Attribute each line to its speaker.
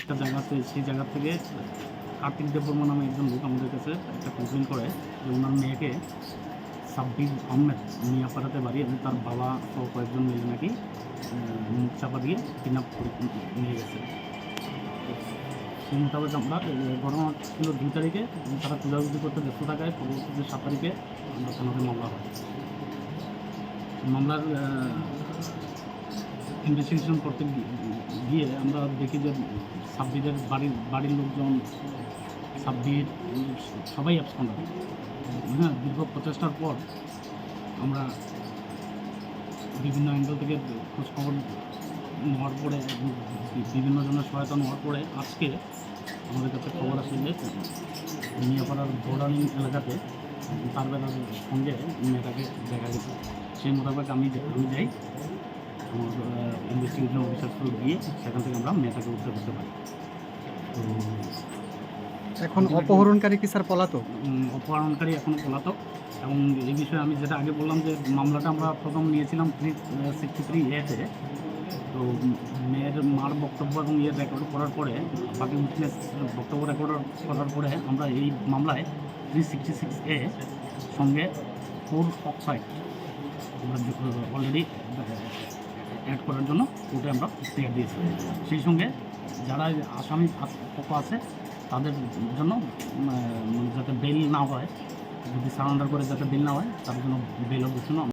Speaker 1: একটা জায়গাতে সেই জায়গা থেকে কার্তিক দেববর্মা নামে একজন লোক আমাদের কাছে একটা কমপ্লেন করে যে ওনার মেয়েকে সাব্বির আহমেদ মিয়াপাড়াতে বাড়ি এবং তার বাবা সহ কয়েকজন মিলে নাকি চাপা দিয়ে কিডন্যাপ করে নিয়ে গেছে। সেই মোতাবেক আমরা ছিল দুই তারিখে তারা পূজাপুজি করতে ব্যস্ত থাকায় পরবর্তীতে সাত তারিখে আমরা থানাতে মামলা হয়। মামলার ইনভেস্টিগেশন করতে গিয়ে আমরা দেখি যে সাব্বিরের বাড়ির বাড়ির লোকজন, সাব্বির, সবাই অ্যাবসেন্ট হ্যাঁ। দীর্ঘ প্রচেষ্টার পর আমরা বিভিন্ন অ্যাঙ্গেল থেকে খোঁজখবর নেওয়ার পরে বিভিন্ন জনের সহায়তা নেওয়ার পরে আজকে আমাদের কাছে খবর আসে যে মিয়াপাড়ার বোর্ডারিং এলাকাতে তার বেলার সঙ্গে মেয়েটাকে দেখা গেছে। সেই মোতাবেক আমি আমি যাই আমার ইনভেস্টিগেশন অফিসার গিয়ে সেখান থেকে আমরা মেয়েটাকে উদ্ধার করতে পারি। তো
Speaker 2: এখন অপহরণকারী কি স্যার পলাতক?
Speaker 1: অপহরণকারী এখনও পলাতক। এবং এই বিষয়ে আমি যেটা আগে বললাম যে মামলাটা আমরা প্রথম নিয়েছিলাম থ্রি সিক্সটি থ্রি এতে মেয়ের মার বক্তব্য এবং ইয়ে রেকর্ড করার পরে, বাকি উইটনেস বক্তব্য রেকর্ড করার পরে আমরা এই মামলায় থ্রি সিক্সটি সিক্স এ সঙ্গে ফোর অক্সাইড আমরা অলরেডি অ্যাড করার জন্য কোর্টে আমরা ক্লিয়ার দিয়েছি। সেই সঙ্গে যারা আসামি আস- পক্ষ আছে, তাদের জন্য যাতে বেল না হয়, যদি সারেন্ডার করে যাতে বেল না হয়, তার জন্য বেল জন্য